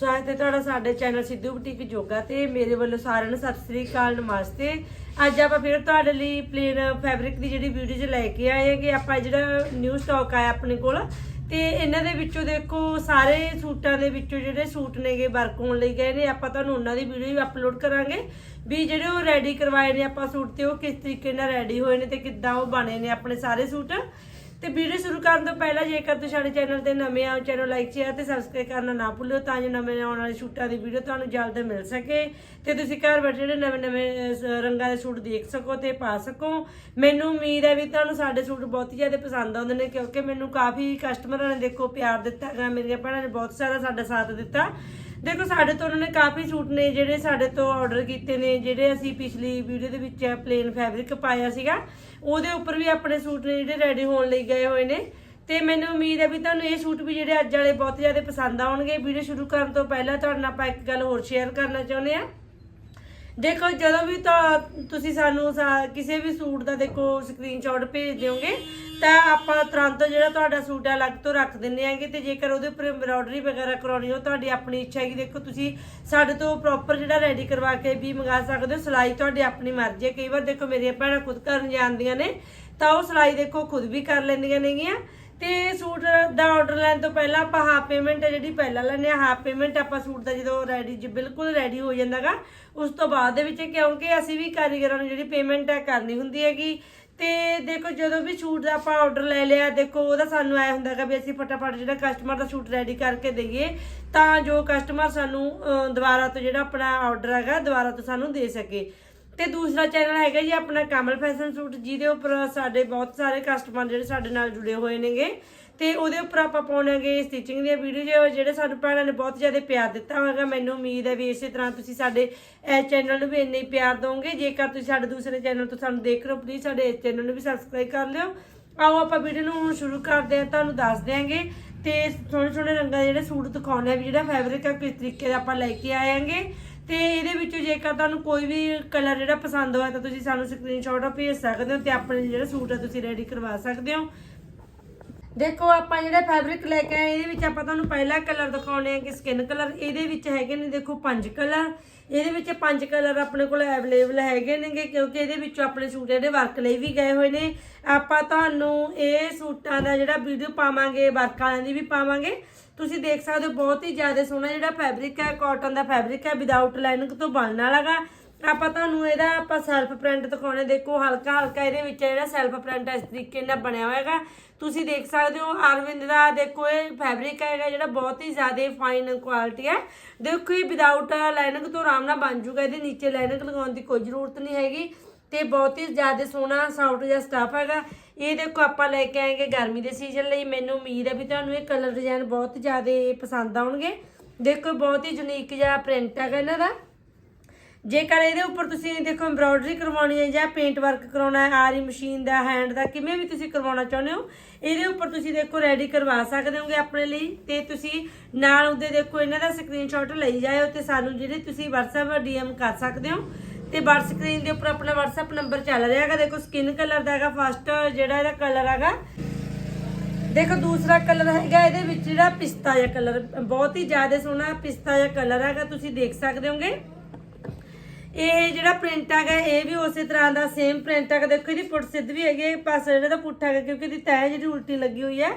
ਸਵਾਗਤ ਹੈ ਤੁਹਾਡਾ ਸਾਡੇ ਚੈਨਲ ਸਿੱਧੂ ਬੁਟੀਕ ਜੋਗਾ ਤੇ ਮੇਰੇ ਵੱਲੋਂ ਸਾਰਿਆਂ ਨੂੰ ਸਤਿ ਸ੍ਰੀ ਅਕਾਲ, ਨਮਸਤੇ। ਅੱਜ ਆਪਾਂ ਫਿਰ ਤੁਹਾਡੇ ਲਈ ਪਲੇਨ ਫੈਬਰਿਕ ਦੀ ਜਿਹੜੀ ਵੀਡੀਓ 'ਚ ਲੈ ਕੇ ਆਏ ਹਾਂ ਕਿ ਆਪਾਂ ਜਿਹੜਾ ਨਿਊ ਸਟਾਕ ਆਇਆ ਆਪਣੇ ਕੋਲ, ਤੇ ਇਹਨਾਂ ਦੇ ਵਿੱਚੋਂ ਦੇਖੋ ਸਾਰੇ ਸੂਟਾਂ ਦੇ ਵਿੱਚੋਂ ਜਿਹੜੇ ਸੂਟ ਨੇਗੇ ਵਰਕ ਹੋਣ ਲਈ ਗਏ ਨੇ, ਆਪਾਂ ਤੁਹਾਨੂੰ ਉਹਨਾਂ ਦੀ ਵੀਡੀਓ ਵੀ ਅਪਲੋਡ ਕਰਾਂਗੇ, ਵੀ ਜਿਹੜੇ ਉਹ ਰੈਡੀ ਕਰਵਾਏ ਨੇ ਆਪਾਂ ਸੂਟ ਤੇ ਉਹ ਕਿਸ ਤਰੀਕੇ ਨਾਲ ਰੈਡੀ ਹੋਏ ਨੇ ਤੇ ਕਿੱਦਾਂ ਉਹ ਬਣੇ ਨੇ ਆਪਣੇ ਸਾਰੇ ਸੂਟ। ਤੇ ਵੀਡੀਓ ਸ਼ੁਰੂ ਕਰਨ ਤੋਂ ਪਹਿਲਾਂ ਜੇਕਰ ਤੁਸੀਂ ਸਾਡੇ ਚੈਨਲ ਤੇ ਨਵੇਂ ਆਓ, ਚੈਨਲ ਲਾਈਕ ਸ਼ੇਅਰ ਤੇ ਸਬਸਕ੍ਰਾਈਬ ਕਰਨਾ ਨਾ ਭੁੱਲਿਓ ਤਾਂ ਜੋ ਨਵੇਂ ਆਉਣ ਵਾਲੇ ਸ਼ੂਟਾਂ ਦੀ ਵੀਡੀਓ ਤੁਹਾਨੂੰ ਜਲਦ ਮਿਲ ਸਕੇ। ਤੇ ਤੁਸੀਂ ਘਰ ਬੈਠੇ ਜਿਹੜੇ ਨਵੇਂ ਨਵੇਂ ਰੰਗਾਂ ਦੇ ਸੂਟ ਦੇਖ ਸਕੋ ਤੇ ਪਾ ਸਕੋ। ਮੈਨੂੰ ਉਮੀਦ ਹੈ ਵੀ ਤੁਹਾਨੂੰ ਸਾਡੇ ਸੂਟ ਬਹੁਤ ਹੀ ਜ਼ਿਆਦਾ ਪਸੰਦ ਆਉਂਦੇ ਨੇ ਕਿਉਂਕਿ ਮੈਨੂੰ ਕਾਫੀ ਕਸਟਮਰਾਂ ਨੇ ਦੇਖੋ ਪਿਆਰ ਦਿੱਤਾ ਹੈਗਾ, ਮੇਰੀਆਂ ਭੈਣਾਂ ਨੇ ਬਹੁਤ ਸਾਰਾ ਸਾਡਾ ਸਾਥ ਦਿੱਤਾ। ਦੇਖੋ, ਸਾਡੇ ਤੋਂ ਉਹਨਾਂ ਨੇ ਕਾਫੀ ਸੂਟ ਨੇ, ਜਿਹੜੇ ਸਾਡੇ ਤੋਂ ਆਰਡਰ ਕੀਤੇ ਨੇ, ਜਿਹੜੇ ਅਸੀਂ ਪਿਛਲੀ ਵੀਡੀਓ ਦੇ ਵਿੱਚ ਪਲੇਨ ਫੈਬਰਿਕ ਪਾਇਆ ਸੀਗਾ, ਉਹਦੇ ਉੱਪਰ ਵੀ ਆਪਣੇ ਸੂਟ ਨੇ ਜਿਹੜੇ ਰੈਡੀ ਹੋਣ ਲਈ ਗਏ ਹੋਏ ਨੇ। ਤੇ ਮੈਨੂੰ ਉਮੀਦ ਹੈ ਵੀ ਤੁਹਾਨੂੰ ਇਹ ਸੂਟ ਵੀ ਜਿਹੜੇ ਅੱਜ ਵਾਲੇ ਬਹੁਤ ਜ਼ਿਆਦਾ ਪਸੰਦ ਆਉਣਗੇ। ਵੀਡੀਓ ਸ਼ੁਰੂ ਕਰਨ ਤੋਂ ਪਹਿਲਾਂ ਤੁਹਾਡੇ ਨਾਲ ਆਪਾਂ ਇੱਕ ਗੱਲ ਹੋਰ ਸ਼ੇਅਰ ਕਰਨਾ ਚਾਹੁੰਦੇ ਆ ਦੇਖੋ, ਜਦੋਂ ਵੀ ਤਾਂ ਤੁਸੀਂ ਸਾਨੂੰ ਸਾ- ਕਿਸੇ ਵੀ ਸੂਟ ਦਾ ਦੇਖੋ ਸਕਰੀਨਸ਼ਾਟ ਭੇਜ ਦਿਓਗੇ, ਤਾਂ ਆਪਾਂ ਤੁਰੰਤ ਜਿਹੜਾ ਤੁਹਾਡਾ ਸੂਟ ਹੈ, ਅਲੱਗ ਤੋਂ ਰੱਖ ਦਿੰਦੇ ਆਂਗੇ ਤੇ ਜੇਕਰ ਉਹਦੇ ਉੱਪਰ ਐਮਬ੍ਰਾਇਡਰੀ ਵਗੈਰਾ ਕਰਾਉਣੀ ਹੋ, ਤੁਹਾਡੀ ਆਪਣੀ ਇੱਛਾ ਹੈ ਕਿ ਦੇਖੋ, ਤੁਸੀਂ ਸਾਡੇ ਤੋਂ ਪ੍ਰੋਪਰ ਜਿਹੜਾ ਰੈਡੀ ਕਰਵਾ ਕੇ ਵੀ ਮੰਗਾ ਸਕਦੇ ਹੋ। ਸਿਲਾਈ ਤੁਹਾਡੀ ਆਪਣੀ ਮਰਜ਼ੀ ਹੈ। ਕਈ ਵਾਰ ਦੇਖੋ, ਮੇਰੀਆਂ ਭੈਣਾਂ ਖੁਦ ਕਰਨ ਜਾਂਦੀਆਂ ਨੇ, ਤਾਂ ਉਹ ਸਿਲਾਈ ਦੇਖੋ, ਖੁਦ ਵੀ ਕਰ ਲੈਂਦੀਆਂ ਨੇਗੀਆਂ ਤੇ ਸੂਟ ਦਾ ਆਰਡਰ ਲੈਣ ਤੋਂ ਪਹਿਲਾਂ ਆਪਾਂ ਹਾਫ ਪੇਮੈਂਟ ਜਿਹੜੀ ਪਹਿਲਾਂ ਲੈਂਦੇ ਆ ਹਾਫ ਪੇਮੈਂਟ ਆਪਾਂ ਸੂਟ ਦਾ ਜਦੋਂ ਰੈਡੀ ਜੀ ਬਿਲਕੁਲ ਰੈਡੀ ਹੋ ਜਾਂਦਾਗਾ, ਉਸ ਤੋਂ ਬਾਅਦ ਦੇ ਵਿੱਚ ਕਿਉਂਕਿ ਅਸੀਂ ਵੀ ਕਾਰੀਗਰਾਂ ਨੂੰ ਜਿਹੜੀ ਪੇਮੈਂਟ ਹੈ ਕਰਨੀ ਹੁੰਦੀ ਹੈਗੀ। ਤੇ ਦੇਖੋ ਜਦੋਂ ਵੀ ਸੂਟ ਦਾ ਆਪਾਂ ਆਰਡਰ ਲੈ ਲਿਆ, ਦੇਖੋ ਉਹਦਾ ਸਾਨੂੰ ਐ ਹੁੰਦਾਗਾ ਵੀ ਅਸੀਂ ਫਟਾਫਟ ਜਿਹੜਾ ਕਸਟਮਰ ਦਾ ਸੂਟ ਰੈਡੀ ਕਰਕੇ ਦਈਏ, ਤਾਂ ਜੋ ਕਸਟਮਰ ਸਾਨੂੰ ਦੁਬਾਰਾ ਤੋਂ ਜਿਹੜਾ ਆਪਣਾ ਆਰਡਰ ਹੈਗਾ, ਦੁਬਾਰਾ ਤੋਂ ਸਾਨੂੰ ਦੇ ਸਕੇ। ਤੇ ਦੂਸਰਾ ਚੈਨਲ ਹੈਗਾ ਜੀ ਆਪਣਾ ਕਮਲ ਫੈਸ਼ਨ ਸੂਟ, ਜਿਹਦੇ ਉੱਪਰ ਸਾਡੇ ਬਹੁਤ ਸਾਰੇ ਕਸਟਮਰ ਜਿਹੜੇ ਸਾਡੇ ਨਾਲ ਜੁੜੇ ਹੋਏ ਨੇਗੇ। ਤੇ ਉਹਦੇ ਉੱਪਰ ਆਪਾਂ ਪਾਉਣਾਂਗੇ ਸਟਿਚਿੰਗ ਦੀਆਂ ਵੀਡੀਓ ਜਿਹੜੇ ਸਾਨੂੰ ਭੈਣਾਂ ਨੇ ਬਹੁਤ ਜ਼ਿਆਦਾ ਪਿਆਰ ਦਿੱਤਾ ਹੋਵੇਗਾ, ਮੈਨੂੰ ਉਮੀਦ ਹੈ ਵੀ ਇਸੇ ਤਰ੍ਹਾਂ ਤੁਸੀਂ ਸਾਡੇ ਇਹ ਚੈਨਲ ਨੂੰ ਵੀ ਇੰਨੇ ਹੀ ਪਿਆਰ ਦਿਓਗੇ। ਜੇਕਰ ਤੁਸੀਂ ਸਾਡੇ ਦੂਸਰੇ ਚੈਨਲ ਤੋਂ ਸਾਨੂੰ ਦੇਖ ਰਹੇ ਹੋ ਪਲੀਜ਼ ਸਾਡੇ ਇਸ ਚੈਨਲ ਨੂੰ ਵੀ ਸਬਸਕ੍ਰਾਈਬ ਕਰ ਲਿਓ। ਆਓ ਆਪਾਂ ਵੀਡੀਓ ਨੂੰ ਹੁਣ ਸ਼ੁਰੂ ਕਰਦੇ ਹਾਂ, ਤੁਹਾਨੂੰ ਦੱਸ ਦਿਆਂਗੇ। ਤੇ ਸੋਹਣੇ ਸੋਹਣੇ ਰੰਗਾਂ ਦੇ ਜਿਹੜੇ ਸੂਟ ਦਿਖਾਉਣੇ ਆ ਵੀ ਜਿਹੜਾ ਫੈਬਰਿਕ ਆ, ਕਿਸ ਤਰੀਕੇ ਦਾ ਆਪਾਂ ਲੈ ਕੇ ਆਏਾਂਗੇ ਤੇ ਇਹਦੇ ਵਿੱਚੋਂ ਜੇਕਰ ਤੁਹਾਨੂੰ ਕੋਈ ਵੀ ਕਲਰ ਜਿਹੜਾ ਪਸੰਦ ਹੋਇਆ ਤਾਂ ਤੁਸੀਂ ਸਾਨੂੰ ਸਕਰੀਨਸ਼ਾਟ ਭੇਜ ਸਕਦੇ ਹੋ ਤੇ ਆਪਣੇ ਜਿਹੜਾ ਸੂਟ ਹੈ ਤੁਸੀਂ ਰੈਡੀ ਕਰਵਾ ਸਕਦੇ ਹੋ। ਦੇਖੋ, ਆਪਾਂ ਜਿਹੜਾ ਫੈਬਰਿਕ ਲੈ ਕੇ ਆਏ, ਇਹਦੇ ਵਿੱਚ ਆਪਾਂ ਤੁਹਾਨੂੰ ਪਹਿਲਾ ਕਲਰ ਦਿਖਾਉਣੇ ਆ ਕਿ ਸਕਿਨ ਕਲਰ ਇਹਦੇ ਵਿੱਚ ਹੈਗੇ ਨੇ, ਦੇਖੋ, ਪੰਜ ਕਲਰ ਇਹਦੇ ਵਿੱਚ ਪੰਜ ਕਲਰ ਆਪਣੇ ਕੋਲ ਅਵੇਲੇਬਲ ਹੈਗੇ ਨੇਗੇ, ਕਿਉਂਕਿ ਇਹਦੇ ਵਿੱਚੋਂ ਆਪਣੇ ਸੂਟ ਜਿਹੜੇ ਵਰਕ ਲਈ ਵੀ ਗਏ ਹੋਏ ਨੇ। ਆਪਾਂ ਤੁਹਾਨੂੰ ਇਹ ਸੂਟਾਂ ਦਾ ਜਿਹੜਾ ਵੀਡੀਓ ਪਾਵਾਂਗੇ ਵਰਕ ਵਾਲਿਆਂ ਦੀ ਵੀ ਪਾਵਾਂਗੇ। ਤੁਸੀਂ ਦੇਖ ਸਕਦੇ ਹੋ, ਬਹੁਤ ਹੀ ਜ਼ਿਆਦਾ ਸੋਹਣਾ ਜਿਹੜਾ ਫੈਬਰਿਕ ਹੈ ਕਾਟਨ ਦਾ ਫੈਬਰਿਕ ਹੈ ਵਿਦਆਊਟ ਲਾਈਨਿੰਗ ਤੋਂ ਬਣਨ ਵਾਲਾਗਾ ਆਪਾਂ ਤੁਹਾਨੂੰ ਇਹਦਾ ਆਪਾਂ ਸੈਲਫ ਪ੍ਰਿੰਟ ਦਿਖਾਉਣੇ, ਦੇਖੋ ਹਲਕਾ ਹਲਕਾ ਇਹਦੇ ਵਿੱਚ ਜਿਹੜਾ ਸੈਲਫ ਪ੍ਰਿੰਟ ਇਸ ਤਰੀਕੇ ਨਾਲ ਬਣਿਆ ਹੋਇਆ ਹੈਗਾ। ਤੁਸੀਂ ਦੇਖ ਸਕਦੇ ਹੋ ਅਰਵਿੰਦ ਦਾ, ਦੇਖੋ ਇਹ ਫੈਬਰਿਕ ਹੈਗਾ ਜਿਹੜਾ ਬਹੁਤ ਹੀ ਜ਼ਿਆਦਾ ਫਾਈਨ ਕੁਆਲਿਟੀ ਹੈ। ਦੇਖੋ ਇਹ ਵਿਦਆਊਟ ਲਾਈਨਿੰਗ ਤੋਂ ਆਰਾਮ ਨਾਲ ਬਣ ਜੂਗਾ, ਇਹਦੇ ਨੀਚੇ ਲਾਈਨਿੰਗ ਲਗਾਉਣ ਦੀ ਕੋਈ ਜ਼ਰੂਰਤ ਨਹੀਂ ਹੈਗੀ। ਤੇ ਬਹੁਤ ਹੀ ਜ਼ਿਆਦਾ ਸੋਹਣਾ ਸਾਊਟ ਜਿਹਾ ਸਟਫ ਹੈਗਾ। ਇਹ ਦੇਖੋ ਆਪਾਂ ਲੈ ਕੇ ਆਏਗੇ ਗਰਮੀ ਦੇ ਸੀਜ਼ਨ ਲਈ। ਮੈਨੂੰ ਉਮੀਦ ਹੈ ਵੀ ਤੁਹਾਨੂੰ ਇਹ ਕਲਰ ਡਿਜ਼ਾਈਨ ਬਹੁਤ ਜ਼ਿਆਦਾ ਪਸੰਦ ਆਉਣਗੇ। ਦੇਖੋ ਬਹੁਤ ਹੀ ਯੂਨੀਕ ਜਿਹਾ ਪ੍ਰਿੰਟ ਹੈਗਾ ਇਹਨਾਂ ਦਾ। ਜੇਕਰ ਇਹਦੇ ਉੱਪਰ ਤੁਸੀਂ ਦੇਖੋ ਐਮਬ੍ਰਾਇਡਰੀ ਕਰਵਾਉਣੀ ਹੈ ਜਾਂ ਪੇਂਟ ਵਰਕ ਕਰਾਉਣਾ ਹੈ, ਆਰੀ ਮਸ਼ੀਨ ਦਾ ਹੈਂਡ ਦਾ, ਕਿਵੇਂ ਵੀ ਤੁਸੀਂ ਕਰਵਾਉਣਾ ਚਾਹੁੰਦੇ ਹੋ, ਇਹਦੇ ਉੱਪਰ ਤੁਸੀਂ ਦੇਖੋ ਰੈਡੀ ਕਰਵਾ ਸਕਦੇ ਹੋਗੇ ਆਪਣੇ ਲਈ ਤੇ ਤੁਸੀਂ ਨਾਲ ਉਹਦੇ ਦੇਖੋ ਇਹਨਾਂ ਦਾ ਸਕਰੀਨਸ਼ਾਟ ਲਈ ਜਾਇਓ ਤੇ ਸਾਨੂੰ ਜਿਹੜੇ ਤੁਸੀਂ WhatsApp DM ਕਰ ਸਕਦੇ ਹੋ ਤੇ ਬੜ ਸਕਰੀਨ ਦੇ ਉੱਪਰ ਆਪਣਾ WhatsApp ਨੰਬਰ ਚੱਲ ਰਿਹਾ ਹੈਗਾ, ਦੇਖੋ ਸਕਿਨ ਕਲਰ ਦਾ ਹੈਗਾ ਫਸਟ ਜਿਹੜਾ ਇਹਦਾ ਕਲਰ ਹੈਗਾ। ਦੇਖੋ ਦੂਸਰਾ ਕਲਰ ਹੈਗਾ ਇਹਦੇ ਵਿੱਚ ਜਿਹੜਾ ਪਿਸਤਾ ਜਿਹਾ ਕਲਰ ਬਹੁਤ ਹੀ ਜ਼ਿਆਦਾ ਸੋਹਣਾ ਪਿਸਤਾ ਜਿਹਾ ਕਲਰ ਹੈਗਾ, ਤੁਸੀਂ ਦੇਖ ਸਕਦੇ ਹੋਗੇ। ਇਹ ਜਿਹੜਾ ਪ੍ਰਿੰਟ ਹੈਗਾ, ਇਹ ਵੀ ਉਸੇ ਤਰ੍ਹਾਂ ਦਾ ਸੇਮ ਪ੍ਰਿੰਟ ਹੈਗਾ। ਦੇਖੋ, ਇਹਦੀ ਪੁੱਟ ਸਿੱਧ ਵੀ ਹੈਗੀ ਪਾਸੇ ਜਿਹੜਾ ਦਾ ਪੁੱਠਾ ਹੈਗਾ, ਕਿਉਂਕਿ ਇਹਦੀ ਤਹਿ ਜਿਹੜੀ ਉਲਟੀ ਲੱਗੀ ਹੋਈ ਹੈ।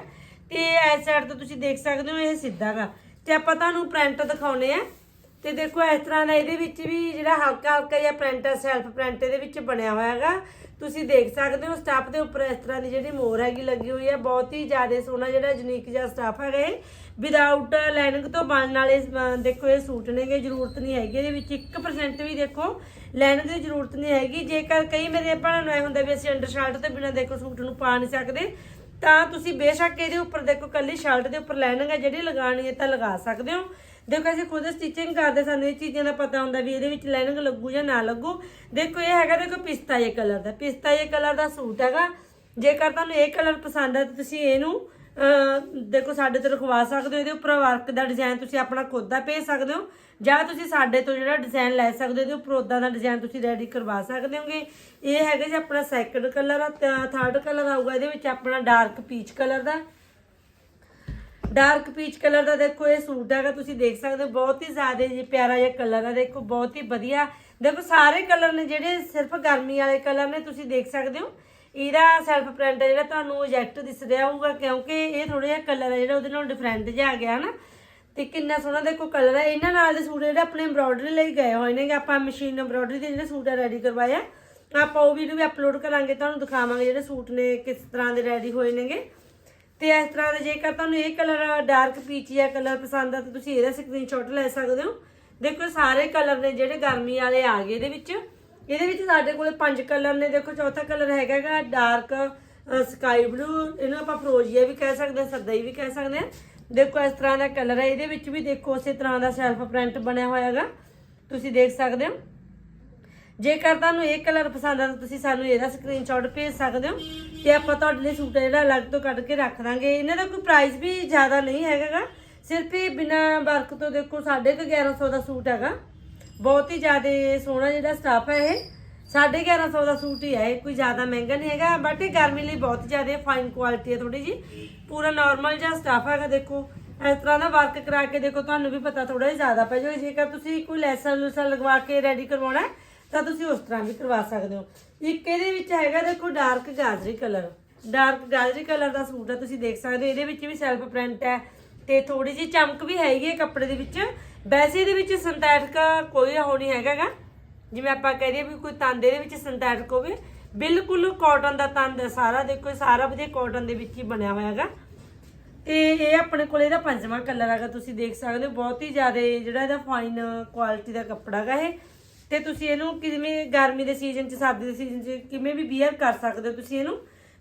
ਤੇ ਇਸ ਸਾਈਡ ਤੋਂ ਤੁਸੀਂ ਦੇਖ ਸਕਦੇ ਹੋ, ਇਹ ਸਿੱਧਾ ਹੈਗਾ। ਤੇ ਆਪਾਂ ਤੁਹਾਨੂੰ ਪ੍ਰਿੰਟ ਦਿਖਾਉਣੇ ਆ। ਤੇ ਦੇਖੋ, ਇਸ ਤਰ੍ਹਾਂ ਦਾ ਇਹਦੇ ਵਿੱਚ ਵੀ ਜਿਹੜਾ ਹਲਕਾ ਹਲਕਾ ਜਿਹਾ ਪ੍ਰਿੰਟ ਆ ਸੈਲਫ ਪ੍ਰਿੰਟ ਇਹਦੇ ਵਿੱਚ ਬਣਿਆ ਹੋਇਆ ਹੈਗਾ। ਤੁਸੀਂ ਦੇਖ ਸਕਦੇ ਹੋ ਸਟਾਫ ਦੇ ਉੱਪਰ ਇਸ ਤਰ੍ਹਾਂ ਦੀ ਜਿਹੜੀ ਮੋਰ ਹੈਗੀ ਲੱਗੀ ਹੋਈ ਹੈ। ਬਹੁਤ ਹੀ ਜ਼ਿਆਦਾ ਸੋਹਣਾ ਜਿਹੜਾ ਯੂਨੀਕ ਜਿਹਾ ਸਟਾਫ ਹੈਗਾ ਇਹ। ਵਿਦਆਊਟ ਲਾਈਨਿੰਗ ਤੋਂ ਬਣਨ ਵਾਲੇ ਦੇਖੋ, ਇਹ ਸੂਟ ਨੇਗੇ ਜ਼ਰੂਰਤ ਨਹੀਂ ਹੈਗੀ। ਇਹਦੇ ਵਿੱਚ 1% ਵੀ ਦੇਖੋ ਲਾਈਨਿੰਗ ਦੀ ਜ਼ਰੂਰਤ ਨਹੀਂ ਹੈਗੀ। ਜੇਕਰ ਕਈ ਮੇਰੇ ਭੈਣਾਂ ਨੂੰ ਐ ਹੁੰਦਾ ਵੀ ਅਸੀਂ ਅੰਡਰ ਸ਼ਰਟ ਤੋਂ ਬਿਨਾਂ ਦੇਖੋ ਸੂਟ ਨੂੰ ਪਾ ਨਹੀਂ ਸਕਦੇ ਤਾਂ ਤੁਸੀਂ ਬੇਸ਼ੱਕ ਇਹਦੇ ਉੱਪਰ ਦੇਖੋ, ਕੱਲੀ ਸ਼ਰਟ ਦੇ ਉੱਪਰ ਲਾਈਨਿੰਗ ਹੈ, ਜਿਹੜੀ ਲਗਾਣੀ ਹੈ ਤਾਂ ਲਗਾ ਸਕਦੇ ਹੋ। ਦੇਖੋ, ਅਸੀਂ ਖੁਦ ਸਟਿਚਿੰਗ ਕਰਦੇ ਸਾਨੂੰ ਇਹ ਚੀਜ਼ਾਂ ਦਾ ਪਤਾ ਹੁੰਦਾ ਵੀ ਇਹਦੇ ਵਿੱਚ ਲਾਈਨਿੰਗ ਲੱਗੂ ਜਾਂ ਨਾ ਲੱਗੂ। ਦੇਖੋ, ਇਹ ਹੈਗਾ, ਦੇਖੋ, ਪਿਸਤਾ ਇਹ ਕਲਰ ਦਾ। ਪਿਸਤਾ ਇਹ ਕਲਰ ਦਾ ਸੂਟ ਹੈਗਾ। ਜੇਕਰ ਤੁਹਾਨੂੰ ਇਹ ਕਲਰ ਪਸੰਦ ਹੈ, ਤਾਂ ਤੁਸੀਂ ਇਹਨੂੰ ਦੇਖੋ, ਸਾਡੇ ਤੋਂ ਰਖਵਾ ਸਕਦੇ ਹੋ, ਇਹਦੇ ਉੱਪਰ ਵਰਕ ਦਾ ਡਿਜ਼ਾਈਨ ਤੁਸੀਂ ਆਪਣਾ ਖੁਦ ਦਾ ਭੇਜ ਸਕਦੇ ਹੋ, ਜਾਂ ਤੁਸੀਂ ਸਾਡੇ ਤੋਂ ਜਿਹੜਾ ਡਿਜ਼ਾਈਨ ਲੈ ਸਕਦੇ ਹੋ, ਇਹਦੇ ਉੱਪਰ ਉਦਾਂ ਦਾ ਡਿਜ਼ਾਈਨ ਤੁਸੀਂ ਰੈਡੀ ਕਰਵਾ ਸਕਦੇ ਹੋਗੇ। ਇਹ ਹੈਗਾ ਜੀ ਆਪਣਾ ਸੈਕੰਡ ਕਲਰ ਆ ਥਰਡ ਕਲਰ ਆਊਗਾ, ਇਹਦੇ ਵਿੱਚ ਆਪਣਾ ਡਾਰਕ ਪੀਚ ਕਲਰ ਦਾ। ਡਾਰਕ ਪੀਚ ਕਲਰ ਦਾ ਦੇਖੋ, ਇਹ ਸੂਟ ਹੈਗਾ, ਤੁਸੀਂ ਦੇਖ ਸਕਦੇ ਹੋ, ਬਹੁਤ ਹੀ ਜ਼ਿਆਦਾ ਜੀ ਪਿਆਰਾ ਜਿਹਾ ਕਲਰ ਆ, ਦੇਖੋ, ਬਹੁਤ ਹੀ ਵਧੀਆ। ਦੇਖੋ, ਸਾਰੇ ਕਲਰ ਨੇ ਜਿਹੜੇ ਸਿਰਫ ਗਰਮੀ ਵਾਲੇ ਕਲਰ ਨੇ, ਤੁਸੀਂ ਦੇਖ ਸਕਦੇ ਹੋ। ਇਹਦਾ ਸੈਲਫ ਪ੍ਰਿੰਟ ਜਿਹੜਾ ਤੁਹਾਨੂੰ ਓਜੈਕਟ ਦਿਸ ਰਿਹਾ ਹੋਊਗਾ, ਕਿਉਂਕਿ ਇਹ ਥੋੜਾ ਜਿਹਾ ਕਲਰ ਹੈ ਜਿਹੜਾ ਉਹਦੇ ਨਾਲ ਡਿਫਰੈਂਟ ਜਿਹਾ ਆ ਗਿਆ ਨਾ ਤੇ ਕਿੰਨਾ ਸੋਹਣਾ ਦੇਖੋ ਕਲਰ ਹੈ ਇਹਨਾਂ ਨਾਲ ਦੇ ਸੂਟ ਜਿਹੜੇ ਆਪਣੇ ਐਮਬ੍ਰੋਇਡਰੀ ਲਈ ਗਏ ਹੋਏ ਨੇ ਆਪਾਂ ਮਸ਼ੀਨ ਐਮਬ੍ਰੋਇਡਰੀ ਦੇ ਜਿਹੜੇ ਸੂਟ ਆ ਰੈਡੀ ਕਰਵਾਇਆ ਆਪਾਂ ਉਹ ਵੀਡੀਓ ਵੀ ਅਪਲੋਡ ਕਰਾਂਗੇ, ਤੁਹਾਨੂੰ ਦਿਖਾਵਾਂਗੇ ਜਿਹੜੇ ਸੂਟ ਨੇ, ਕਿਸ ਤਰ੍ਹਾਂ ਦੇ ਰੈਡੀ ਹੋਏ ਨੇਗੇ। ਤੇ ਇਸ ਤਰ੍ਹਾਂ ਦੇ ਜੇਕਰ ਤੁਹਾਨੂੰ ਇਹ ਕਲਰ ਡਾਰਕ ਪੀਚ ਜਾਂ ਕਲਰ ਪਸੰਦ ਆ, ਤਾਂ ਤੁਸੀਂ ਇਹਦਾ ਸਕਰੀਨਸ਼ਾਟ ਲੈ ਸਕਦੇ ਹੋ। ਦੇਖੋ ਸਾਰੇ ਕਲਰ ਨੇ ਜਿਹੜੇ ਗਰਮੀ ਵਾਲੇ ਆ ਗਏ ਇਹਦੇ ਵਿੱਚ। ਇਹਦੇ ਵਿੱਚ ਸਾਡੇ ਕੋਲ ਪੰਜ ਕਲਰ ਨੇ, ਦੇਖੋ ਚੌਥਾ ਕਲਰ ਹੈਗਾਗਾ ਡਾਰਕ ਸਕਾਈ ਬਲੂ ਇਹਨੂੰ ਆਪਾਂ ਫਰੋਜ਼ੀਆ ਵੀ ਕਹਿ ਸਕਦੇ ਹਾਂ ਸੱਦਾਈ ਵੀ ਕਹਿ ਸਕਦੇ ਹਾਂ। ਦੇਖੋ ਇਸ ਤਰ੍ਹਾਂ ਦਾ ਕਲਰ ਹੈ, ਇਹਦੇ ਵਿੱਚ ਵੀ ਦੇਖੋ ਉਸੇ ਤਰ੍ਹਾਂ ਦਾ ਸੈਲਫ ਪ੍ਰਿੰਟ ਬਣਿਆ ਹੋਇਆ ਹੈਗਾ ਤੁਸੀਂ ਦੇਖ ਸਕਦੇ ਹੋ। ਜੇਕਰ ਤੁਹਾਨੂੰ ਇਹ ਕਲਰ ਪਸੰਦ ਆ ਤਾਂ ਤੁਸੀਂ ਸਾਨੂੰ ਇਹਦਾ ਸਕਰੀਨਸ਼ਾਟ ਭੇਜ ਸਕਦੇ ਹੋ ਤੇ ਆਪਾਂ ਤੁਹਾਡੇ ਲਈ ਸੂਟ ਜਿਹੜਾ ਅਲੱਗ ਤੋਂ ਕੱਢ ਕੇ ਰੱਖ ਦਾਂਗੇ। ਇਹਨਾਂ ਦਾ ਕੋਈ ਪ੍ਰਾਈਸ ਵੀ ਜ਼ਿਆਦਾ ਨਹੀਂ ਹੈਗਾਗਾ ਸਿਰਫ ਇਹ ਬਿਨਾ ਵਰਕ ਤੋਂ ਦੇਖੋ 1150 ਦਾ ਸੂਟ ਹੈਗਾ। ਬਹੁਤ ਹੀ ਜ਼ਿਆਦਾ ਸੋਹਣਾ ਜਿਹੜਾ ਸਟਾਫ ਹੈ ਇਹ। 1150 ਦਾ ਸੂਟ ਹੀ ਹੈ, ਇਹ ਕੋਈ ਜ਼ਿਆਦਾ ਮਹਿੰਗਾ ਨਹੀਂ ਹੈਗਾ ਬਟ ਇਹ ਗਰਮੀ ਲਈ ਬਹੁਤ ਜ਼ਿਆਦਾ ਫਾਈਨ ਕੁਆਲਿਟੀ ਹੈ ਥੋੜੀ ਜੀ ਪੂਰਾ ਨਾਰਮਲ ਜਿਹਾ ਸਟਾਫ ਹੈਗਾ, ਦੇਖੋ। ਇਸ ਤਰ੍ਹਾਂ ਦਾ ਵਰਕ ਕਰਾ ਕੇ ਦੇਖੋ, ਤੁਹਾਨੂੰ ਵੀ ਪਤਾ ਥੋੜਾ ਜਿਹਾ ਜ਼ਿਆਦਾ ਪੈ ਜਾਊਗਾ। ਜੇਕਰ ਤੁਸੀਂ ਕੋਈ ਲੈਸਾਂ ਲੂਸਾਂ ਲਗਵਾ ਕੇ ਰੈਡੀ ਕਰਵਾਉਣਾ ਤਾਂ ਤੁਸੀਂ ਉਸ ਤਰ੍ਹਾਂ ਵੀ ਕਰਵਾ ਸਕਦੇ ਹੋ। ਇੱਕ ਇਹਦੇ ਵਿੱਚ ਹੈਗਾ, ਦੇਖੋ ਡਾਰਕ ਗਾਜਰੀ ਕਲਰ ਡਾਰਕ ਗਾਜਰੀ ਕਲਰ ਦਾ ਸੂਟ ਹੈ, ਤੁਸੀਂ ਦੇਖ ਸਕਦੇ ਹੋ। ਇਹਦੇ ਵਿੱਚ ਵੀ ਸੈਲਫ ਪ੍ਰਿੰਟ ਹੈ ਤੇ ਥੋੜੀ ਜਿਹੀ ਚਮਕ ਵੀ ਹੈਗੀ ਹੈ ਕੱਪੜੇ ਦੇ ਵਿੱਚ। ਵੈਸੇ ਇਹਦੇ ਵਿੱਚ ਸਿੰਥੈਟਿਕ ਕੋਈ ਉਹ ਨਹੀਂ ਹੈਗਾਗਾ। ਜਿਵੇਂ ਆਪਾਂ ਕਹਿ ਦਈਏ ਵੀ ਕੋਈ ਤੰਦ ਇਹਦੇ ਵਿੱਚ ਸਿੰਥੈਟਿਕ ਹੋਵੇ, ਬਿਲਕੁਲ ਕਾਟਨ ਦਾ ਤੰਦ ਹੈ ਸਾਰਾ, ਦੇਖੋ ਸਾਰਾ ਵਧੀਆ ਕਾਟਨ ਦੇ ਵਿੱਚ ਹੀ ਬਣਿਆ ਹੋਇਆ ਹੈਗਾ। ਤੇ ਇਹ ਆਪਣੇ ਕੋਲ ਇਹਦਾ ਪੰਜਵਾਂ ਕਲਰ ਹੈਗਾ, ਤੁਸੀਂ ਦੇਖ ਸਕਦੇ ਹੋ, ਬਹੁਤ ਹੀ ਜ਼ਿਆਦਾ ਜਿਹੜਾ ਇਹਦਾ ਫਾਈਨ ਕੁਆਲਿਟੀ ਦਾ ਕੱਪੜਾ ਹੈਗਾ ਇਹ। ਤੇ ਤੁਸੀਂ ਇਹਨੂੰ ਕਿਵੇਂ ਗਰਮੀ ਦੇ ਸੀਜ਼ਨ 'ਚ, ਸਰਦੀ ਦੇ ਸੀਜ਼ਨ 'ਚ ਕਿਵੇਂ ਵੀ ਵੀਅਰ ਕਰ ਸਕਦੇ ਹੋ ਤੁਸੀਂ ਇਹਨੂੰ।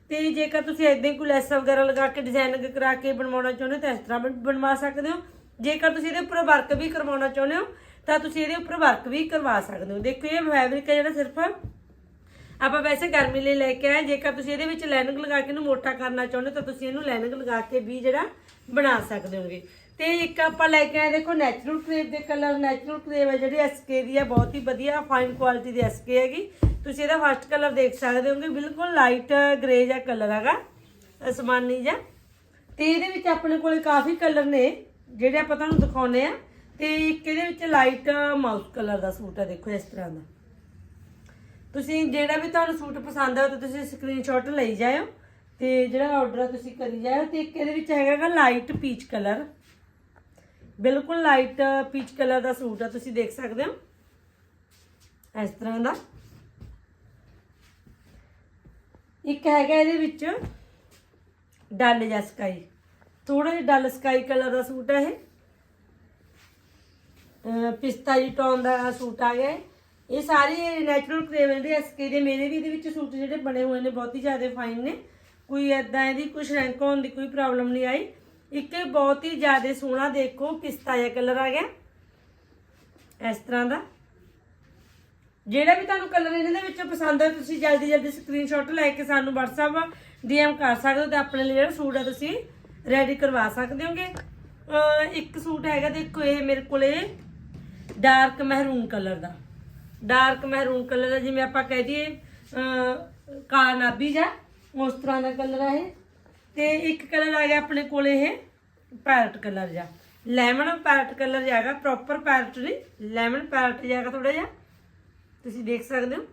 ਤੇ ਜੇਕਰ ਤੁਸੀਂ ਇਦਾਂ ਹੀ ਕੋਈ ਲੈਸ ਵਗੈਰਾ ਲਗਾ ਕੇ ਡਿਜ਼ਾਈਨ ਕਰਾ ਕੇ ਬਣਵਾਉਣਾ ਚਾਹੁੰਦੇ ਹੋ ਤਾਂ ਇਸ ਤਰ੍ਹਾਂ ਵੀ ਬਣਵਾ ਸਕਦੇ ਹੋ। ਜੇਕਰ ਤੁਸੀਂ ਇਹਦੇ ਉੱਪਰ ਵਰਕ ਵੀ ਕਰਵਾਉਣਾ ਚਾਹੁੰਦੇ ਹੋ, ਤਾਂ ਤੁਸੀਂ ਇਹਦੇ ਉੱਪਰ ਵਰਕ ਵੀ ਕਰਵਾ ਸਕਦੇ ਹੋ। ਦੇਖੋ ਇਹ ਫੈਬਰਿਕ ਹੈ ਜਿਹੜਾ ਸਿਰਫ ਆਪਾਂ ਵੈਸੇ ਗਰਮੀ ਲਈ ਲੈ ਕੇ ਆਏ ਜੇਕਰ ਤੁਸੀਂ ਇਹਦੇ ਵਿੱਚ ਲਾਈਨਿੰਗ ਲਗਾ ਕੇ ਇਹਨੂੰ ਮੋਟਾ ਕਰਨਾ ਚਾਹੁੰਦੇ ਹੋ, ਤਾਂ ਤੁਸੀਂ ਇਹਨੂੰ ਲਾਈਨਿੰਗ ਲਗਾ ਕੇ ਵੀ ਜਿਹੜਾ ਬਣਾ ਸਕਦੇ ਹੋਗੇ। ਤੇ ਇੱਕ ਆਪਾਂ ਲੈ ਕੇ ਆਏ, ਦੇਖੋ ਨੈਚੁਰਲ ਕਰੇਪ ਦੇ ਕਲਰ ਨੈਚੁਰਲ ਕਰੇਪ ਹੈ ਜਿਹੜੀ ਐਸਕੇ ਦੀ ਹੈ, ਬਹੁਤ ਹੀ ਵਧੀਆ ਫਾਈਨ ਕੁਆਲਿਟੀ ਦੀ ਐਸਕੇ ਹੈਗੀ। ਤੁਸੀਂ ਇਹਦਾ ਫਸਟ ਕਲਰ ਦੇਖ ਸਕਦੇ ਹੋਗੇ, ਬਿਲਕੁਲ ਲਾਈਟ ਗ੍ਰੇ ਜਿਹਾ ਕਲਰ ਹੈਗਾ, ਅਸਮਾਨੀ ਜਿਹਾ। ਤੇ ਇਹਦੇ ਵਿੱਚ ਆਪਣੇ ਕੋਲੇ ਕਾਫੀ ਕਲਰ ਨੇ। ਜਿਹੜੇ ਆਪਾਂ ਤੁਹਾਨੂੰ ਦਿਖਾਉਨੇ ਆ, ਤੇ ਇੱਕ ਇਹਦੇ ਵਿੱਚ ਲਾਈਟ ਮਾਊਸ ਕਲਰ ਦਾ ਸੂਟ ਹੈ ਦੇਖੋ ਇਸ ਤਰ੍ਹਾਂ ਦਾ। ਤੁਸੀਂ ਜਿਹੜਾ ਵੀ ਤੁਹਾਨੂੰ ਸੂਟ ਪਸੰਦ ਆ ਤਾਂ ਤੁਸੀਂ ਸਕਰੀਨਸ਼ਾਟ ਲਈ ਜਾਇਓ, ਤੇ ਜਿਹੜਾ ਆਰਡਰ ਆ ਤੁਸੀਂ ਕਰੀ ਜਾਇਓ, ਤੇ ਇੱਕ ਇਹਦੇ ਵਿੱਚ ਹੈਗਾਗਾ ਲਾਈਟ ਪੀਚ ਕਲਰ ਬਿਲਕੁਲ ਲਾਈਟ ਪੀਚ ਕਲਰ ਦਾ ਸੂਟ ਆ, ਤੁਸੀਂ ਦੇਖ ਸਕਦੇ ਹੋ। ਇਸ ਤਰ੍ਹਾਂ ਦਾ। ਇੱਕ ਹੈਗਾ ਇਹਦੇ ਵਿੱਚ ਡੱਲ ਜਿਹਾ ਸਕਾਈ ਥੋੜਾ ਜਿਹਾ ਡਲ ਸਕਾਈ ਕਲਰ ਦਾ ਸੂਟ ਹੈ ਇਹ। ਪਿਸਤਾ ਜੀ ਟੋਨ ਦਾ ਸੂਟ ਆ ਗਿਆ ਇਹ। ਸਾਰੇ ਨੈਚੁਰਲ ਕ੍ਰੇਵਲ ਦੇ ਐਸਕੇ ਦੇ। ਮੇਰੇ ਵੀ ਇਹਦੇ ਵਿੱਚ ਸੂਟ ਜਿਹੜੇ ਬਣੇ ਹੋਏ ਨੇ ਬਹੁਤ ਹੀ ਜ਼ਿਆਦਾ ਫਾਈਨ ਨੇ। ਕੋਈ ਐਦਾਂ ਇਹਦੀ ਕੋਈ ਸ਼ਰੈਂਕ ਹੋਣ ਦੀ ਕੋਈ ਪ੍ਰੋਬਲਮ ਨਹੀਂ ਆਈ। ਇੱਕ ਬਹੁਤ ਹੀ ਜ਼ਿਆਦਾ ਸੋਹਣਾ ਦੇਖੋ ਪਿਸਤਾ ਜਿਹਾ ਕਲਰ ਆ ਗਿਆ। ਇਸ ਤਰ੍ਹਾਂ ਦਾ। ਜਿਹੜਾ ਵੀ ਤੁਹਾਨੂੰ ਕਲਰ ਇਹਨਾਂ ਦੇ ਵਿੱਚੋਂ ਪਸੰਦ ਹੈ ਤੁਸੀਂ ਜਲਦੀ ਜਲਦੀ ਸਕਰੀਨਸ਼ਾਟ ਲੈ ਕੇ ਸਾਨੂੰ WhatsApp DM ਕਰ ਸਕਦੇ ਹੋ ਤੇ ਆਪਣੇ ਲਈ ਜਿਹੜਾ ਸੂਟ ਆ ਤੁਸੀਂ ਰੈਡੀ ਕਰਵਾ ਸਕਦੇ ਹੋਗੇ? ਇੱਕ ਸੂਟ ਹੈਗਾ ਦੇਖੋ ਇਹ ਮੇਰੇ ਕੋਲੇ ਡਾਰਕ ਮਹਿਰੂਨ ਕਲਰ ਦਾ। ਡਾਰਕ ਮਹਿਰੂਨ ਕਲਰ ਦਾ ਜਿਵੇਂ ਆਪਾਂ ਕਹਿ ਦਈਏ ਕਾਲਾ ਨਾਭੀ ਜਾਂ ਉਸ ਤਰ੍ਹਾਂ ਦਾ ਕਲਰ ਆ ਇਹ। ਤੇ ਇੱਕ ਕਲਰ ਆ ਗਿਆ ਆਪਣੇ ਕੋਲੇ ਇਹ ਪੈਰਟ ਕਲਰ ਜਾ ਲੈਮਨ ਪੈਰਟ ਕਲਰ ਜਾਗਾ ਪ੍ਰੋਪਰ ਪੈਰਟ ਨਹੀਂ ਲੈਮਨ ਪੈਰਟ ਜਾਗਾ ਥੋੜਾ ਜਿਹਾ। ਤੁਸੀਂ ਦੇਖ ਸਕਦੇ ਹੋ।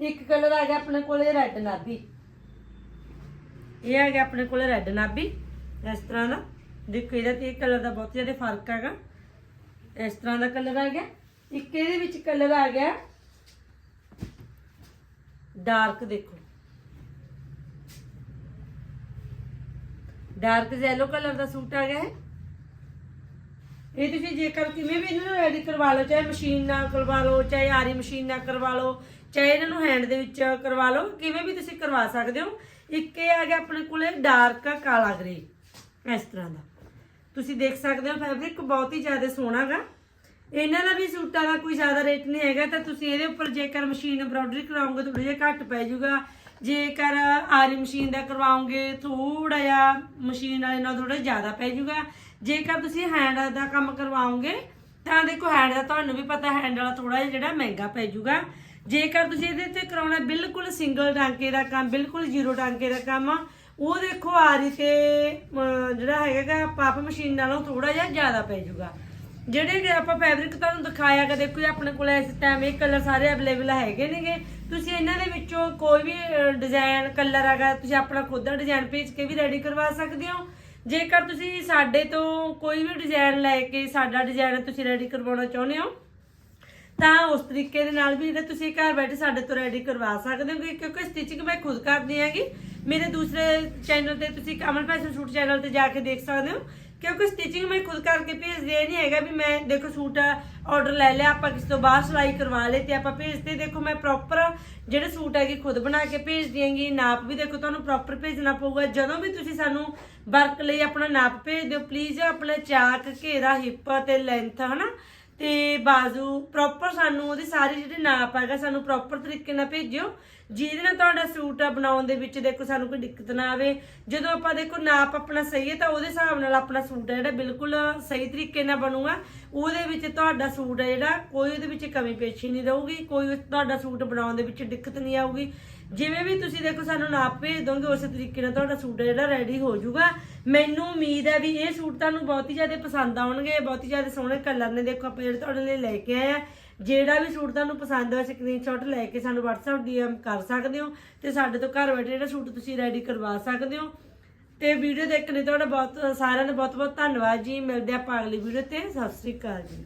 ਇੱਕ ਕਲਰ ਆ ਗਿਆ ਆਪਣੇ ਕੋਲੇ ਰੈੱਡ ਨਾਭੀ। ਇਹ ਹੈਗਾ ਆਪਣੇ ਕੋਲ ਰੈੱਡ ਨਾਭੀ। ਇਸ ਤਰ੍ਹਾਂ ਦਾ ਦੇਖੋ ਇਹਦਾ ਤੇ ਕਲਰ ਦਾ ਬਹੁਤ ਜ਼ਿਆਦਾ ਫ਼ਰਕ ਹੈਗਾ। ਇਸ ਤਰ੍ਹਾਂ ਦਾ ਕਲਰ ਆ ਗਿਆ। ਇੱਕ ਇਹਦੇ ਵਿੱਚ ਕਲਰ ਆ ਗਿਆ। ਡਾਰਕ ਦੇਖੋ। ਡਾਰਕ ਯੈਲੋ ਕਲਰ ਦਾ ਸੂਟ ਆ ਗਿਆ ਹੈ ਇਹ ਤੁਸੀਂ ਜੇਕਰ ਕਿਵੇਂ ਵੀ ਇਹਨਾਂ ਨੂੰ ਰੈਡੀ ਕਰਵਾ ਲਓ, ਚਾਹੇ ਮਸ਼ੀਨ ਨਾਲ ਕਰਵਾ ਲਓ, ਚਾਹੇ ਆਰੀ ਮਸ਼ੀਨ ਨਾਲ ਕਰਵਾ ਲਓ ਚਾਹੇ ਇਹਨਾਂ ਨੂੰ ਹੈਂਡ ਦੇ ਵਿੱਚ ਕਰਵਾ ਲਓ, ਕਿਵੇਂ ਵੀ ਤੁਸੀਂ ਕਰਵਾ ਸਕਦੇ ਹੋ। ਇੱਕ ਇਹ ਆ ਗਿਆ ਆਪਣੇ ਕੋਲੇ ਡਾਰਕ ਕਾਲਾ ਗ੍ਰੇ ਇਸ ਤਰ੍ਹਾਂ ਦਾ। ਤੁਸੀਂ ਦੇਖ ਸਕਦੇ ਹੋ ਫੈਬਰਿਕ ਬਹੁਤ ਹੀ ਜ਼ਿਆਦਾ ਸੋਹਣਾ ਗਾ। ਇਹਨਾਂ ਦਾ ਵੀ ਸੂਟਾਂ ਦਾ ਕੋਈ ਜ਼ਿਆਦਾ ਰੇਟ ਨਹੀਂ ਹੈਗਾ, ਤਾਂ ਤੁਸੀਂ ਇਹਦੇ ਉੱਪਰ ਜੇਕਰ ਮਸ਼ੀਨ ਐਮਬ੍ਰੋਇਡਰੀ ਕਰਾਉਂਗੇ ਥੋੜਾ ਜਿਹਾ ਘੱਟ ਪੈ ਜਾਊਗਾ। ਜੇਕਰ ਆਰੀ ਮਸ਼ੀਨ ਦਾ ਕਰਵਾਉਂਗੇ ਥੋੜਾ ਜਿਹਾ ਮਸ਼ੀਨ ਵਾਲੇ ਨਾਲ ਥੋੜਾ ਜ਼ਿਆਦਾ ਪੈ ਜਾਊਗਾ। ਜੇਕਰ ਤੁਸੀਂ ਹੈਂਡ ਦਾ ਕੰਮ ਕਰਵਾਉਂਗੇ ਤਾਂ ਦੇਖੋ ਹੈਂਡ ਦਾ ਤੁਹਾਨੂੰ ਵੀ ਪਤਾ ਹੈਂਡ ਵਾਲਾ ਥੋੜਾ ਜਿਹਾ ਜਿਹੜਾ ਮਹਿੰਗਾ ਪੈ ਜਾਊਗਾ। ਜੇਕਰ ਤੁਸੀਂ ਇਹਦੇ ਤੇ ਕਰਾਉਣਾ ਬਿਲਕੁਲ ਸਿੰਗਲ ਟਾਂਕੇ ਦਾ ਕੰਮ ਬਿਲਕੁਲ ਜ਼ੀਰੋ ਟਾਂਕੇ ਦਾ ਕੰਮ ਆ ਉਹ ਦੇਖੋ ਆਰੀ ਤੇ ਅਮ, ਜਿਹੜਾ ਹੈਗਾ ਪਾਪ ਮਸ਼ੀਨ ਨਾਲੋਂ ਥੋੜਾ ਜਿਹਾ ਜ਼ਿਆਦਾ ਪੈ ਜਾਊਗਾ। ਜਿਹੜੇ ਕਿ ਆਪਾਂ ਫੈਬਰਿਕ ਤੁਹਾਨੂੰ ਦਿਖਾਇਆ ਕਿ ਦੇਖੋ ਜੀ ਆਪਣੇ ਕੋਲ ਇਸ ਟਾਈਮ ਇਹ ਕਲਰ ਸਾਰੇ ਅਵੇਲੇਬਲ ਹੈਗੇ ਨੇਗੇ। ਤੁਸੀਂ ਇਹਨਾਂ ਦੇ ਵਿੱਚੋਂ ਕੋਈ ਵੀ ਡਿਜ਼ਾਈਨ ਕਲਰ ਹੈਗਾ ਤੁਸੀਂ ਆਪਣਾ ਖੁਦ ਦਾ ਡਿਜ਼ਾਈਨ ਭੇਜ ਕੇ ਵੀ ਰੈਡੀ ਕਰਵਾ ਸਕਦੇ ਹੋ। ਜੇਕਰ ਤੁਸੀਂ ਸਾਡੇ ਤੋਂ ਕੋਈ ਵੀ ਡਿਜ਼ਾਈਨ ਲੈ ਕੇ ਸਾਡਾ ਡਿਜ਼ਾਈਨ ਤੁਸੀਂ ਰੈਡੀ ਕਰਵਾਉਣਾ ਚਾਹੁੰਦੇ ਹੋ ਤਾਂ ਉਸ ਤਰੀਕੇ ਦੇ ਨਾਲ ਵੀ ਜਿਹੜਾ ਤੁਸੀਂ ਘਰ ਬੈਠੇ ਸਾਡੇ ਤੋਂ ਰੈਡੀ ਕਰਵਾ ਸਕਦੇ ਹੋ ਕਿ- ਕਿਉਂਕਿ ਸਟਿਚਿੰਗ ਮੈਂ ਖੁਦ ਕਰਦੀ ਹੈਗੀ। ਮੇਰੇ ਦੂਸਰੇ ਚੈਨਲ ਤੇ ਤੁਸੀਂ ਕਮਲ ਫੈਸ਼ਨ ਸੂਟ ਚੈਨਲ ਤੇ ਜਾ ਕੇ ਦੇਖ ਸਕਦੇ ਹੋ। ਕਿਉਂਕਿ ਸਟਿਚਿੰਗ ਮੈਂ ਖੁਦ ਕਰਕੇ ਭੇਜਦੀ ਇਹ ਨਹੀਂ ਹੈਗਾ ਵੀ ਮੈਂ ਦੇਖੋ ਸੂਟ ਆਰਡਰ ਲੈ ਲਿਆ, ਆਪਾਂ ਕਿਸੇ ਤੋਂ ਬਾਹਰ ਸਿਲਾਈ ਕਰਵਾ ਲਏ ਤੇ ਆਪਾਂ ਭੇਜਦੇ ਦੇਖੋ ਮੈਂ ਪ੍ਰੋਪਰ ਜਿਹੜੇ ਸੂਟ ਹੈਗੇ ਖੁਦ ਬਣਾ ਕੇ ਭੇਜਦੀ ਹੈਗੀ, ਨਾਪ ਵੀ ਦੇਖੋ ਤੁਹਾਨੂੰ ਪ੍ਰੋਪਰ ਭੇਜਣਾ ਪਊਗਾ। ਜਦੋਂ ਵੀ ਤੁਸੀਂ ਸਾਨੂੰ ਵਰਕ ਲਈ ਆਪਣਾ ਨਾਪ ਭੇਜ ਦਿਓ ਪਲੀਜ਼ ਆਪਣਾ ਚਾਕ, ਘੇਰਾ ਹਿੱਪ ਤੇ ਲੈਂਥ ਹਨਾ? ਤੇ ਬਾਜ਼ੂ ਪ੍ਰੋਪਰ ਸਾਨੂੰ ਉਹਦੀ ਸਾਰੀ ਜਿਹੜੀ ਨਾਪ ਹੈਗਾ, ਸਾਨੂੰ ਪ੍ਰੋਪਰ ਤਰੀਕੇ ਨਾਲ ਭੇਜਿਓ। ਜਿਹਦੇ ਨਾਲ ਤੁਹਾਡਾ ਸੂਟ ਆ ਬਣਾਉਣ ਦੇ ਵਿੱਚ ਦੇਖੋ ਸਾਨੂੰ ਕੋਈ ਦਿੱਕਤ ਨਾ ਆਵੇ। ਜਦੋਂ ਆਪਾਂ ਦੇਖੋ ਨਾਪ ਆਪਣਾ ਸਹੀ ਹੈ, ਤਾਂ ਉਹਦੇ ਹਿਸਾਬ ਨਾਲ ਆਪਣਾ ਸੂਟ ਹੈ ਜਿਹੜਾ ਬਿਲਕੁਲ ਸਹੀ ਤਰੀਕੇ ਨਾਲ ਬਣੂਗਾ। ਉਹਦੇ ਵਿੱਚ ਤੁਹਾਡਾ ਸੂਟ ਹੈ ਜਿਹੜਾ, ਕੋਈ ਉਹਦੇ ਵਿੱਚ ਕਮੀ ਪੇਸ਼ੀ ਨਹੀਂ ਰਹੂਗੀ, ਕੋਈ ਤੁਹਾਡਾ ਸੂਟ ਬਣਾਉਣ ਦੇ ਵਿੱਚ ਦਿੱਕਤ ਨਹੀਂ ਆਊਗੀ। ਜਿਵੇਂ ਵੀ ਤੁਸੀਂ ਦੇਖੋ ਸਾਨੂੰ ਨਾਪ ਭੇਜ ਦੋਗੇ, ਉਸੇ ਤਰੀਕੇ ਨਾਲ ਤੁਹਾਡਾ ਸੂਟ ਜਿਹੜਾ ਰੈਡੀ ਹੋ ਜਾਊਗਾ। ਮੈਨੂੰ ਉਮੀਦ ਹੈ ਵੀ ਇਹ ਸੂਟ ਤੁਹਾਨੂੰ ਬਹੁਤ ਹੀ ਜ਼ਿਆਦਾ ਪਸੰਦ ਆਉਣਗੇ, ਬਹੁਤ ਹੀ ਜ਼ਿਆਦਾ ਸੋਹਣੇ ਕਲਰ ਨੇ। ਦੇਖੋ, ਆਪਾਂ ਜਿਹੜੇ ਤੁਹਾਡੇ ਲਈ ਲੈ ਕੇ ਆਏ ਆ, ਜਿਹੜਾ ਵੀ ਸੂਟ ਤੁਹਾਨੂੰ ਪਸੰਦ ਹੋਇਆ ਸਕਰੀਨਸ਼ਾਟ ਲੈ ਕੇ ਸਾਨੂੰ WhatsApp DM ਕਰ ਸਕਦੇ ਹੋ ਤੇ ਸਾਡੇ ਤੋਂ ਘਰ ਬੈਠੇ ਜਿਹੜਾ ਸੂਟ ਤੁਸੀਂ ਰੈਡੀ ਕਰਵਾ ਸਕਦੇ ਹੋ। ਤੇ ਵੀਡੀਓ ਦੇਖਣ ਲਈ ਤੁਹਾਡਾ ਬਹੁਤ, ਸਾਰਿਆਂ ਦਾ ਬਹੁਤ ਬਹੁਤ ਧੰਨਵਾਦ ਜੀ। ਮਿਲਦੇ ਆਪਾਂ ਅਗਲੀ ਵੀਡੀਓ ਤੇ। ਸਤਿ ਸ੍ਰੀ ਅਕਾਲ ਜੀ।